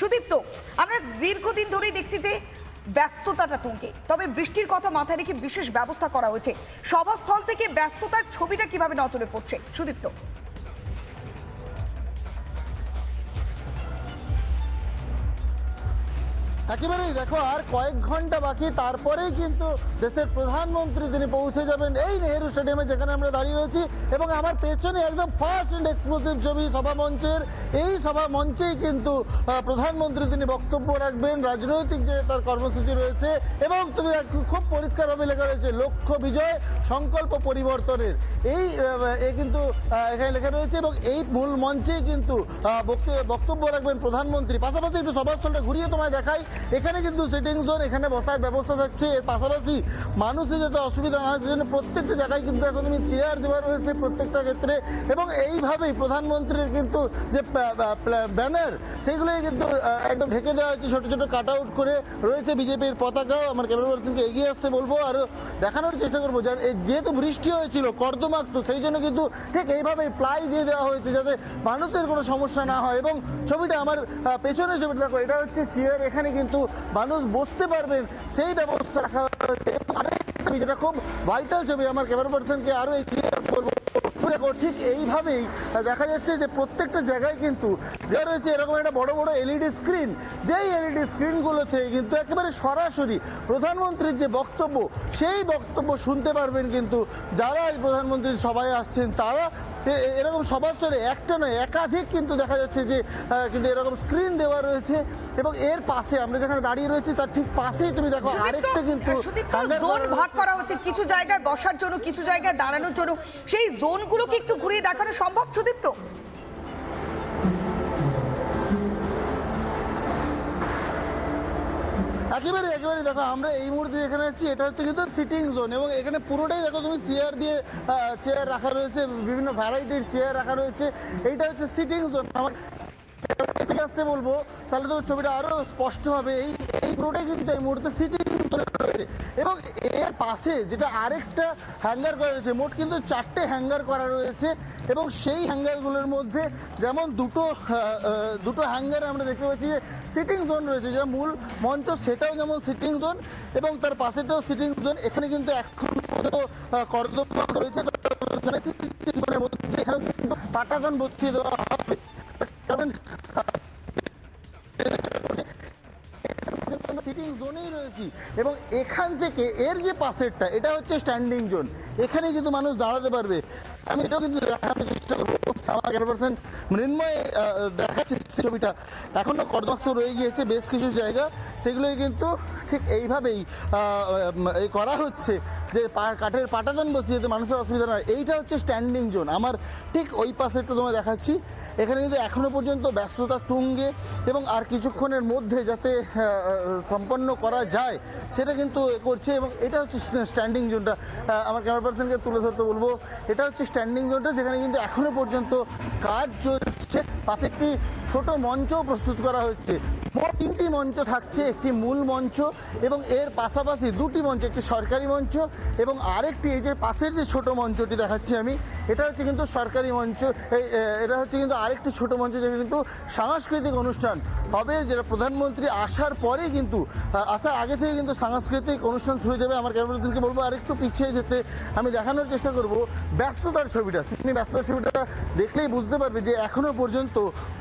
সুদীপ্ত, আমরা দীর্ঘদিন ধরেই দেখছি যে ব্যস্ততাটা তুঙ্গে। তবে বৃষ্টির কথা মাথায় রেখে বিশেষ ব্যবস্থা করা হয়েছে। সভাস্থল থেকে ব্যস্ততার ছবিটা কীভাবে নজরে পড়ছে? সুদীপ্ত। একেবারেই দেখো, আর কয়েক ঘণ্টা বাকি, তারপরেই কিন্তু দেশের প্রধানমন্ত্রী তিনি পৌঁছে যাবেন এই নেহেরু স্টেডিয়ামে যেখানে আমরা দাঁড়িয়ে রয়েছি। এবং আমার পেছনে একদম ফার্স্ট অ্যান্ড এক্সক্লুসিভ ছবি সভা মঞ্চের। এই সভা মঞ্চেই কিন্তু প্রধানমন্ত্রী তিনি বক্তব্য রাখবেন, রাজনৈতিক যে তার কর্মসূচি রয়েছে। এবং তুমি খুব পরিষ্কারভাবে লেখা রয়েছে, লক্ষ্য বিজয়, সংকল্প পরিবর্তনের। এই কিন্তু এখানে লেখা রয়েছে এবং এই মূল মঞ্চেই কিন্তু বক্তব্য রাখবেন প্রধানমন্ত্রী। পাশাপাশি একটু সভাস্থলটা ঘুরিয়ে তোমায় দেখাই। এখানে কিন্তু সিটিং জোন এখানে বসার ব্যবস্থা থাকছে। এর পাশাপাশি মানুষের যাতে অসুবিধা না হয়, সেজন্য প্রত্যেকটা জায়গায় কিন্তু এখন তুমি চেয়ার দেওয়া রয়েছে প্রত্যেকটা ক্ষেত্রে। এবং এইভাবেই প্রধানমন্ত্রীর কিন্তু যে ব্যানার সেইগুলোই কিন্তু একদম ঢেকে দেওয়া হয়েছে, ছোটো ছোটো কাট আউট করে। রয়েছে বিজেপির পতাকাও, আমার ক্যামেরা পার্সনকে এগিয়ে আসছে বলব আরও দেখানোর চেষ্টা করব। যেহেতু বৃষ্টি হয়েছিল, কর্দমাক্ত, সেই জন্য কিন্তু ঠিক এইভাবেই প্লাই দিয়ে দেওয়া হয়েছে, যাতে মানুষের কোনো সমস্যা না হয়। এবং ছবিটা আমার পেছনের ছবিটা, দেখো, এটা হচ্ছে চেয়ার এখানে কিন্তু মানুষ বসতে পারবেন সেই ব্যবস্থা রাখা হয়েছে যেটা খুব ভাইটাল ছবি, আমার ক্যামেরা পার্সনকে আরও এগিয়ে বলব। দেখো, ঠিক এইভাবেই দেখা যাচ্ছে যে প্রত্যেকটা জায়গায় কিন্তু দেওয়া রয়েছে এরকম একটা বড় বড় এলইডি স্ক্রিন যেই এলইডি স্ক্রিনগুলো থেকে কিন্তু একেবারে সরাসরি প্রধানমন্ত্রীর যে বক্তব্য, সেই বক্তব্য শুনতে পারবেন কিন্তু যারা এই প্রধানমন্ত্রীর সভায় আসছেন, তারা এরকম সবার স্তরে একটা নয় একাধিক কিন্তু দেখা যাচ্ছে যে কিন্তু এরকম স্ক্রিন দেওয়া রয়েছে এবং এর পাশে আমরা যেখানে দাঁড়িয়ে রয়েছি তার ঠিক পাশেই তুমি দেখো আরেকটা কিন্তু জোন ভাগ করা হচ্ছে কিছু জায়গায় বসার জন্য কিছু জায়গায় দাঁড়ানোর জন্য। সেই জোনগুলোকে একটু ঘুরিয়ে দেখানো সম্ভব সুদীপ্ত? একেবারে একেবারে দেখো, আমরা এই মুহূর্তে যেখানে আছি, এটা হচ্ছে কিন্তু সিটিং জোন এবং এখানে পুরোটাই দেখো তুমি চেয়ার দিয়ে চেয়ার রাখা রয়েছে, বিভিন্ন ভ্যারাইটির চেয়ার রাখা রয়েছে। এইটা হচ্ছে সিটিং জোন আমার আসতে বলব, তাহলে তো ছবিটা আরও স্পষ্ট হবে এই পুরোটাই কিন্তু এই মুহূর্তে সিটিং রয়েছে। এবং এর পাশে যেটা আরেকটা হ্যাঙ্গার করা রয়েছে, মোট কিন্তু চারটে হ্যাঙ্গার করা রয়েছে এবং সেই হ্যাঙ্গারগুলোর মধ্যে যেমন দুটো দুটো হ্যাঙ্গারে আমরা দেখতে পাচ্ছি যে সিটিং জোন রয়েছে যেটা মূল মঞ্চ সেটাও যেমন সিটিং জোন এবং তার পাশেটাও সিটিং জোন এখানে কিন্তু এখন কর্তব্য রয়েছে এখানে মধ্যে এখানে কিন্তু পাটাতন বসিয়ে দেওয়া হবে কারণ সিটিং জোনেই রয়েছি। এবং এখান থেকে এর যে পাশেরটা, এটা হচ্ছে স্ট্যান্ডিং জোন এখানে কিন্তু মানুষ দাঁড়াতে পারবে। আমি এটাও কিন্তু দেখানোর চেষ্টা করব। আমার এগারো পার্সেন্ট মৃন্ময় দেখাচ্ছে ছবিটা। এখনও কর্দমাক্ত রয়ে গিয়েছে বেশ কিছু জায়গা। সেগুলোই কিন্তু ঠিক এইভাবেই এই করা হচ্ছে যে পা- কাঠের পাটাতন বসিয়ে যাতে মানুষের অসুবিধা নয়। এইটা হচ্ছে স্ট্যান্ডিং জোন আমার ঠিক ওই পাশেরটা তোমায় দেখাচ্ছি। এখানে কিন্তু এখনও পর্যন্ত ব্যস্ততা তুঙ্গে এবং আর কিছুক্ষণের মধ্যে যাতে সম্পন্ন করা যায়, সেটা কিন্তু করছে এবং এটা হচ্ছে স্ট্যান্ডিং জোনটা আমার ক্যামেরা পার্সনকে তুলে ধরতে বলব। এটা হচ্ছে স্ট্যান্ডিং জোনটা যেখানে কিন্তু এখনও পর্যন্ত কাজ চলছে। পাশে একটি ছোট মঞ্চও প্রস্তুত করা হয়েছে। তিনটি মঞ্চ থাকছে, একটি মূল মঞ্চ এবং এর পাশাপাশি দুটি মঞ্চ, একটি সরকারি মঞ্চ এবং আরেকটি এই যে পাশের যে ছোট মঞ্চটি দেখাচ্ছি আমি, এটা হচ্ছে কিন্তু সরকারি মঞ্চ এটা হচ্ছে কিন্তু আরেকটি ছোট মঞ্চ যেটা কিন্তু সাংস্কৃতিক অনুষ্ঠান হবে, যেটা প্রধানমন্ত্রী আসার পরেই কিন্তু আসার আগে থেকে কিন্তু সাংস্কৃতিক অনুষ্ঠান শুরু যাবে। আমার ক্যামেরাজনকে বলব, আরেকটু পিছিয়ে যেতে আমি দেখানোর চেষ্টা করব ব্যস্ততার ছবিটা। তুমি ব্যস্ততার ছবিটা দেখলেই বুঝতে পারবে যে এখনও পর্যন্ত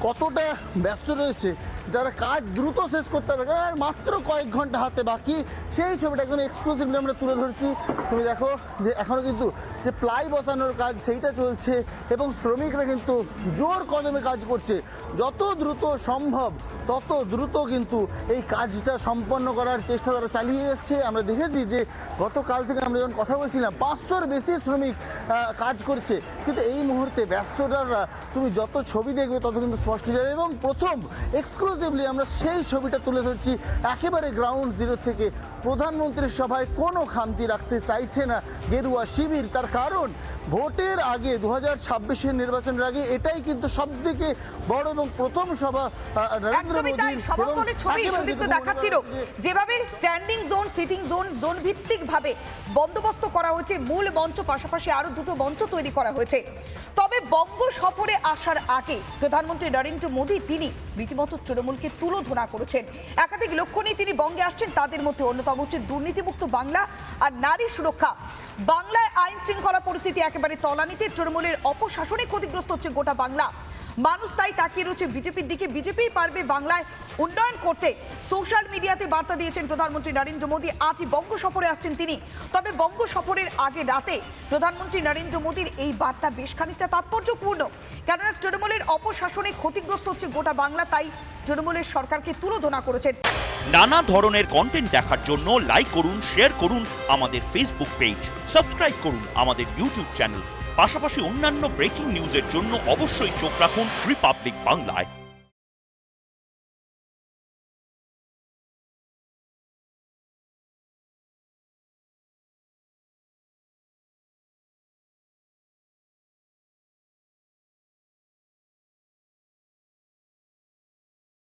কতটা ব্যস্ত রয়েছে, যারা কাজ দ্রুত শেষ করতে হবে। কারণ আর মাত্র কয়েক ঘণ্টা হাতে বাকি, সেই ছবিটা একদম এক্সক্লুসিভলি আমরা তুলে ধরছি। তুমি দেখো যে এখনও কিন্তু যে প্লাই বসানোর কাজ সেইটা চলছে এবং শ্রমিকরা কিন্তু জোর কদমে কাজ করছে। যত দ্রুত সম্ভব, তত দ্রুত কিন্তু এই কাজটা সম্পন্ন করার চেষ্টা তারা চালিয়ে যাচ্ছে। আমরা দেখেছি যে গতকাল থেকে আমরা যখন কথা বলছিলাম, পাঁচশোর বেশি শ্রমিক কাজ করছে। কিন্তু এই মুহূর্তে ব্যস্ততারা তুমি যত ছবি দেখবে তত কিন্তু স্পষ্ট যাবে। এবং প্রথম এক্সক্লুসিভলি আমরা সেই ছবিটা তুলে ধরছি একেবারে গ্রাউন্ড জিরো থেকে প্রধানমন্ত্রীর সভায় কোনো খামতি রাখতে চাইছে না গেরুয়া শিবির তার কারণ ভোটের আগে দু হাজার ছাব্বিশের নির্বাচনের আগে এটাই কিন্তু সব থেকে বড় এবং প্রথম সভা নরেন্দ্র মোদীর মনে দেখাচ্ছিল। যেভাবে standing zone sitting zone zone ভিত্তিক ভাবে বন্দোবস্ত করা হয়েছে মূল মঞ্চ পাশাপাশি আরও দুটো মঞ্চ তৈরি করা হয়েছে। তবে বঙ্গ সফরে আসার আগে প্রধানমন্ত্রী নরেন্দ্র মোদী তিনি রীতিমতো তৃণমূলকে তুলোধনা করেছেন। একাধিক লক্ষ্য নিয়ে তিনি বঙ্গে আসছেন তাদের মধ্যে অন্যতম হচ্ছে দুর্নীতিমুক্ত বাংলা আর নারী সুরক্ষা। বাংলায় আইন শৃঙ্খলা পরিস্থিতি একেবারে তলানিতে, তৃণমূলের অপশাসনে ক্ষতিগ্রস্ত হচ্ছে গোটা বাংলা। মানুষ তাই তাকিয়ে রয়েছে বিজেপির দিকে। বিজেপি পারবে বাংলায় উন্নয়ন করতে। সোশ্যাল মিডিয়াতে বার্তা দিয়েছেন প্রধানমন্ত্রী নরেন্দ্র মোদী। আজই বঙ্গ সফরে আসছেন তিনি। তবে বঙ্গ সফরের আগে রাতে প্রধানমন্ত্রী নরেন্দ্র মোদীর এই বার্তা বেশ খানিকটা তাৎপর্যপূর্ণ। অপশাসনে ক্ষতিগ্রস্ত হচ্ছে গোটা বাংলা, তাই তৃণমূলের সরকারকে তুলোধনা করেছেন। নানা ধরনের কন্টেন্ট দেখার জন্য লাইক করুন শেয়ার করুন আমাদের ফেসবুক পেজ সাবস্ক্রাইব করুন আমাদের ইউটিউব চ্যানেল পাশাপাশি অন্যান্য ব্রেকিং নিউজের জন্য অবশ্যই চোখ রাখুন রিপাবলিক বাংলায়